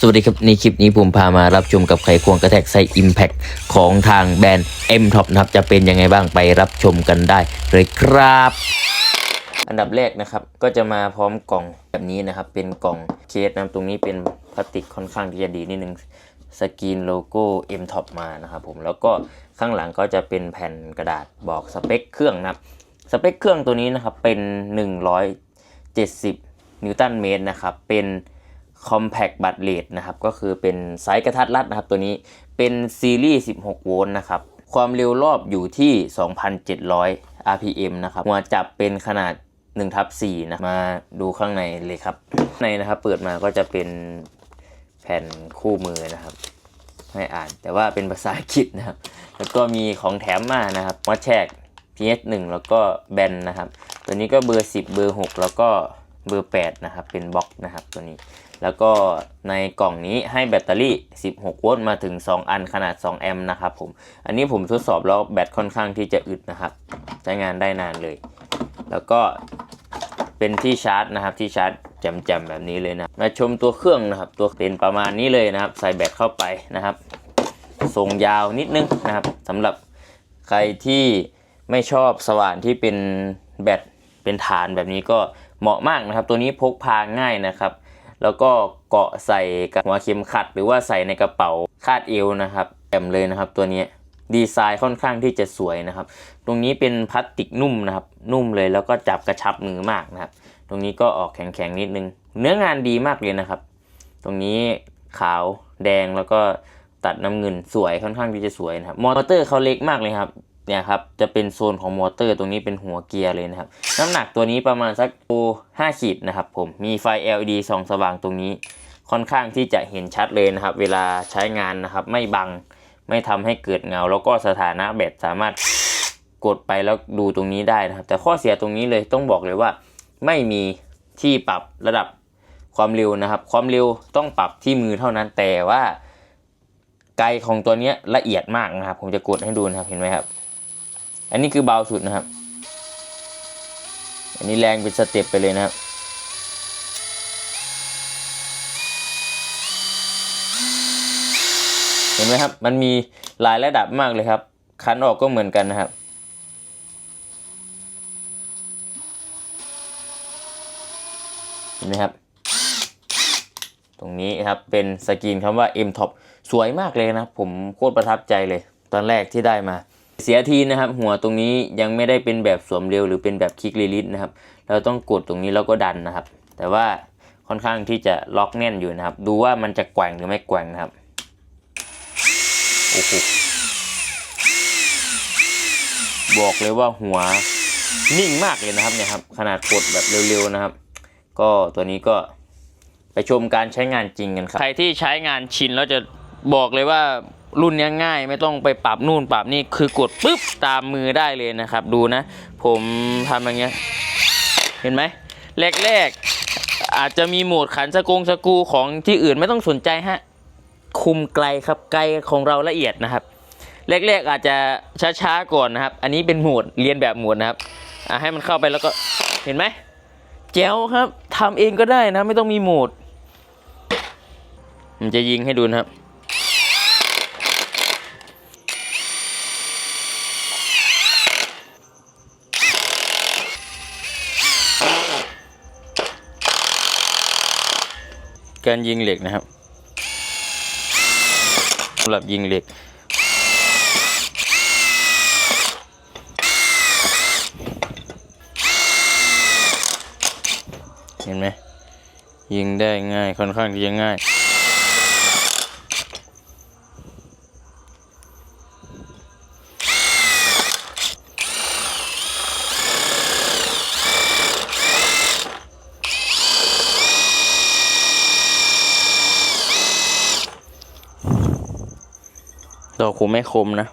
สวัสดีครับ ในคลิปนี้ผมพามารับชมกับไขควงกระแทกไซ Impact ของทางแบรนด์ M Top นะครับ จะเป็นยังไงบ้างไปรับชมกันได้เลยครับ อันดับแรกนะครับ ก็จะมาพร้อมกล่องแบบนี้นะครับ เป็นกล่องเคสนะตรงนี้เป็นพลาสติกค่อนข้างที่จะดีนิดนึงสกรีนโลโก้ M Top มานะครับผมแล้วก็ข้างหลังก็จะเป็นแผ่นกระดาษบอกสเปคเครื่องนะครับสเปคเครื่องตัวนี้นะครับเป็น 170 นิวตันเมตรนะครับเป็น Compact b u t l e t นะครับ ก็คือเป็นไซส์กระทัดรัดนะครับ ตัวนี้เป็นซีรีส์ 16 โวลต์นะครับ ความเร็วรอบอยู่ที่ 2,700 RPM นะครับ หัวจับเป็นขนาด1ทับ4นะมาดูข้างในเลยครับ ในนะครับเปิดมาก็จะเป็นแผ่นคู่มือนะครับให้อ่านแต่ว่าเป็นภาษาอังกฤษนะครับ แล้วก็มีของแถมมานะครับมาแชก PS1 แล้วก็แบนนะครับ ตัวนี้ก็เบอร์ 10 เบอร์ 6 แล้วก็เบอร์ 8 นะครับ เป็นบล็อกนะครับตัวนี้ แล้วก็ในกล่องนี้ให้แบตเตอรี่ 16 โวลต์มาถึง 2 อันขนาด 2 แอมป์นะครับผม อันนี้ผมทดสอบแล้วแบตค่อนข้างที่จะอึดนะครับ ใช้งานได้นานเลย แล้วก็เป็นที่ชาร์จนะครับที่ชาร์จแจ่มๆแบบนี้เลยนะ มาชมตัวเครื่องนะครับ ตัวเป็นประมาณนี้เลยนะครับ ใส่แบตเข้าไปนะครับทรงยาวนิดนึงนะครับสำหรับใครที่ไม่ชอบสว่านที่เป็นแบตเป็นฐานแบบนี้ก็เหมาะมากนะครับ ตัวนี้พกพาง่ายนะครับ แล้วก็เกาะใส่กับหัวเข็มขัด หรือว่าใส่ในกระเป๋าคาดเอวนะครับแอมเลยนะครับตัวนี้ดีไซน์ค่อนข้างที่จะสวยนะครับ ตรงนี้เป็นพลาสติกนุ่มนะครับ นุ่มเลยแล้วก็จับกระชับมือมากนะครับ ตรงนี้ก็ออกแข็งๆนิดนึง เนื้องานดีมากเลยนะครับ ตรงนี้ขาวแดงแล้วก็ตัดน้ำเงินสวยค่อนข้างที่จะสวยนะครับ มอเตอร์เขาเล็กมากเลยครับ เนี่ยครับจะเป็นโซนของมอเตอร์ตรงนี้เป็นหัวเกียร์เลยนะครับน้ำหนักตัวนี้ประมาณสักโอ5ขีดนะครับผมมีไฟ LED ส่องสว่างตรงนี้ ค่อนข้างที่จะเห็นชัดเลยนะครับ เวลาใช้งานนะครับไม่บังไม่ทำให้เกิดเงา แล้วก็สถานะแบตสามารถกดไปแล้วดูตรงนี้ได้นะครับ แต่ข้อเสียตรงนี้เลยต้องบอกเลยว่า ไม่มีที่ปรับระดับความเร็วนะครับ ความเร็วต้องปรับที่มือเท่านั้นแต่ว่าไกลของตัวนี้ละเอียดมากนะครับ ผมจะกดให้ดูนะครับเห็นไหมครับ อันนี้คือเบาสุดนะครับ อันนี้แรงเป็นสเต็ปไปเลยนะครับเห็นไหมครับ มันมีหลายระดับมากเลยครับ คันออกก็เหมือนกันนะครับ เห็นไหมครับ ตรงนี้ครับเป็นสกรีนคำว่า M Top สวยมากเลยนะครับผมโคตรประทับใจเลย ตอนแรกที่ได้มา เสียทีนะครับ หัวตรงนี้ยังไม่ได้เป็นแบบสวมเร็วหรือเป็นแบบคลิกรีลิสนะครับ เราต้องกดตรงนี้แล้วก็ดันนะครับ แต่ว่าค่อนข้างที่จะล็อกแน่นอยู่นะครับ ดูว่ามันจะแกว่งหรือไม่แกว่งนะครับโอ้โหบอกเลยว่าหัวนิ่งมากเลยนะครับเนี่ยครับ ขนาดกดแบบเร็วๆนะครับ ก็ตัวนี้ก็ไปชมการใช้งานจริงกันครับ ใครที่ใช้งานชินแล้วจะบอกเลยว่า รุ่นนี้ง่ายไม่ต้องไปปรับนู่นปรับนี่คือกดปุ๊บตามมือได้เลยนะครับ ดูนะ ผมทำอย่างเงี้ยเห็นไหมแรกๆอาจจะมีโหมดขันสกงสกูของที่อื่นไม่ต้องสนใจฮะคุมไกลครับไกลของเราละเอียดนะครับแรกๆอาจจะช้าๆก่อนนะครับ อันนี้เป็นโหมดเรียนแบบโหมดนะครับให้มันเข้าไปแล้วก็เห็นไหมแจ๋วครับทำเองก็ได้นะ ไม่ต้องมีโหมดผมจะยิงให้ดูนะครับ การยิงเหล็กนะครับสำหรับยิงเหล็ก เห็นไหมยิงได้ง่ายค่อนข้างที่จะง่าย ดอกคมไม่คมนะ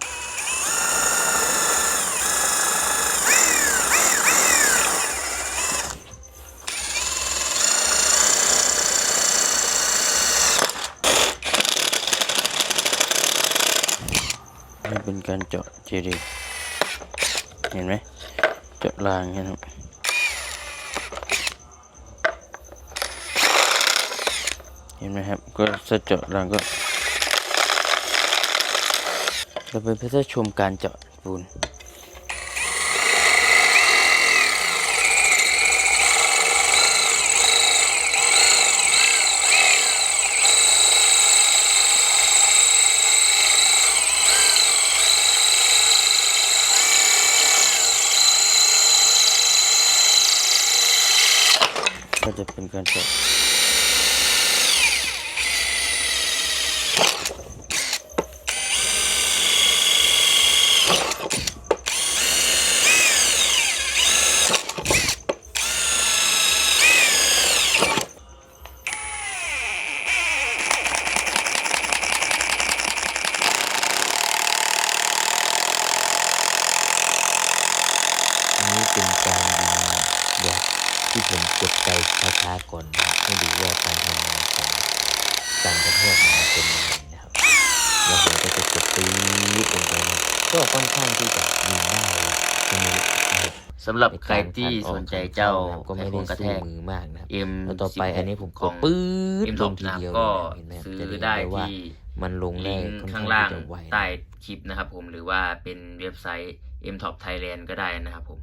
นี่เป็นการเจาะเจดีย์เห็นไหม เจาะรางเงี้ยครับเห็นไหมครับ ก็จะเจาะรังก็ เราไปเพื่อชมการเจาะปูนก็จะเป็นการเจาะ อันนี้เป็นการยิงแบบที่ผมกดไปช้าๆก่อนนะครับให้ดูว่าการทำงานของการกระแทกมันเป็นยังไงนะครับแล้วผมก็จะกดปี๊ดลงไปนะก็ค่อนข้างที่จะยิงได้สนุกนะครับสำหรับใครที่สนใจเจ้าก็ไม่ไอโฟได้นกระแทสู้กมือมากนะครับ M แล้วต่อไปอันนี้ผมกขอดงปื๊ด M ลท็งอปทีนะเดียวก็เลยนะเห็นไหมครับซื้อจะเห็นได้เลยว่าที่มันลงได้ลิงก์ค่อนข้าข้างงล่างที่จะไวนะใต้คลิปนะครับผมหรือว่าเป็นเว็บไซต์ M Top Thailand ก็ได้นะครับผม